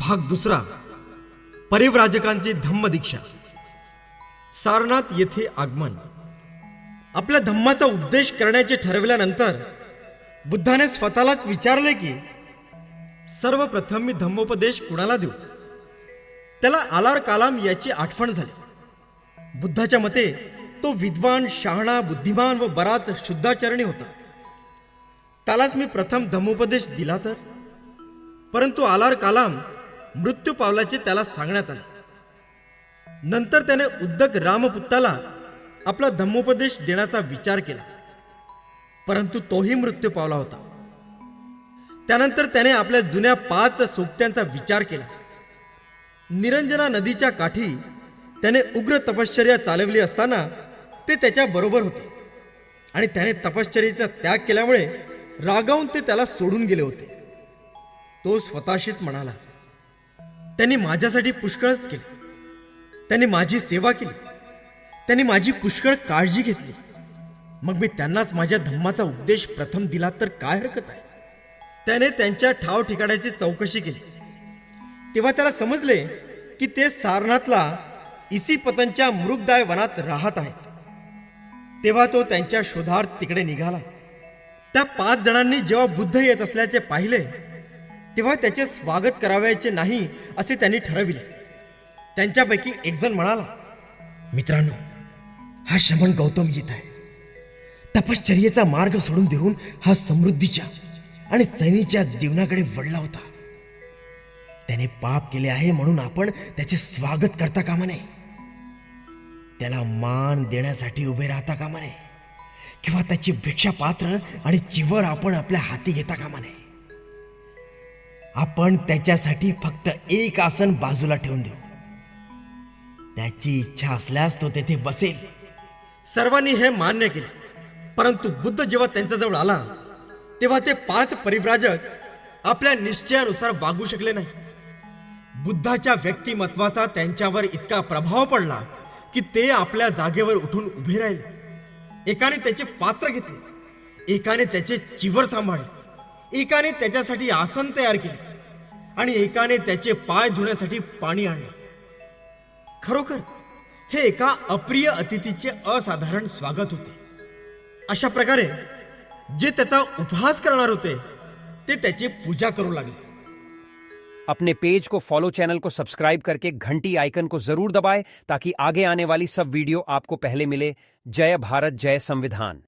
भाग दुसरा. परिव्राजकांची धम्मदीक्षा. सारनाथ येथे आगमन. आपल्या धम्माचा उपदेश करण्याचे ठरविल्यानंतर बुद्धाने स्वतःलाच विचारले की सर्वप्रथम मी धम्मोपदेश कुणाला देऊ? त्याला आलार कालाम याची आठवण झाली. बुद्धाच्या मते तो विद्वान शहाणा बुद्धिमान व बराच शुद्धाचरणी होता. त्यालाच मी प्रथम धम्मोपदेश दिला तर? परंतु आलार कालाम मृत्यू पावल्याचे त्याला सांगण्यात आले. नंतर त्याने उद्दक रामपुत्ताला आपला धम्मोपदेश देण्याचा विचार केला. परंतु तोही मृत्यू पावला होता. त्यानंतर त्याने आपल्या जुन्या पाच सोबत्यांचा विचार केला. निरंजना नदीच्या काठी त्याने उग्र तपश्चर्या चालवली असताना ते त्याच्या बरोबर होते. आणि त्याने तपश्चर्याचा त्याग केल्यामुळे रागावून ते त्याला सोडून गेले होते. तो स्वतःशीच म्हणाला त्यांनी माझ्यासाठी पुष्कळच केले. त्यांनी माझी सेवा केली. त्यांनी माझी पुष्कळ काळजी घेतली. मग मी त्यांनाच माझ्या धम्माचा उपदेश प्रथम दिला तर काय हरकत आहे? त्याने त्यांच्या ठाव ठिकाणाची चौकशी केली. तेव्हा त्याला समजले की ते सारनाथला इसी पतनच्या मृगदाय वनात राहत आहेत. तेव्हा तो त्यांच्या शोधार्थ तिकडे निघाला. त्या पाच जणांनी जेव्हा बुद्ध येत असल्याचे पाहिले तेव्हा त्याचे स्वागत करावयाचे नाही असे त्यांनी ठरविले. त्यांच्यापैकी एकजण म्हणाला मित्रांनो हा शमन गौतम येत आहे. तपश्चर्येचा मार्ग सोडून देऊन हा समृद्धीच्या आणि चैनीच्या जीवनाकडे वळला होता. त्याने पाप केले आहे म्हणून आपण त्याचे स्वागत करता कामा नये. त्याला मान देण्यासाठी उभे राहता कामा नये. किंवा त्याची भिक्षा पात्र आणि चिवर आपण आपल्या हाती घेता कामा नये. आपण त्याच्यासाठी फक्त एक आसन बाजूला ठेवून देऊ. त्याची इच्छा असल्यास तो तेथे बसेल. सर्वांनी हे मान्य केले. परंतु बुद्ध जेव्हा त्यांच्याजवळ आला तेव्हा ते पाच परिव्राजक आपल्या निश्चयानुसार वागू शकले नाही. बुद्धाच्या व्यक्तिमत्वाचा त्यांच्यावर इतका प्रभाव पडला की ते आपल्या जागेवर उठून उभे राहिले. एकाने त्याचे पात्र घेतले एकाने त्याचे चिवर सांभाळले एकाने त्याच्यासाठी आसन तयार केले. आणि एकाने त्याचे पाय धुण्यासाठी पाणी आणले. खरोखर हे एका अप्रिय अतिथीचे असाधारण स्वागत होते. अशा प्रकारे जे त्याचा उपहास करणार होते ते त्याची पूजा करू लागले. अपने पेज को फॉलो चैनल को सब्सक्राइब करके घंटी आइकन को जरूर दबाएं ताकि आगे आने वाली सब वीडियो आपको पहले मिले। जय भारत जय संविधान।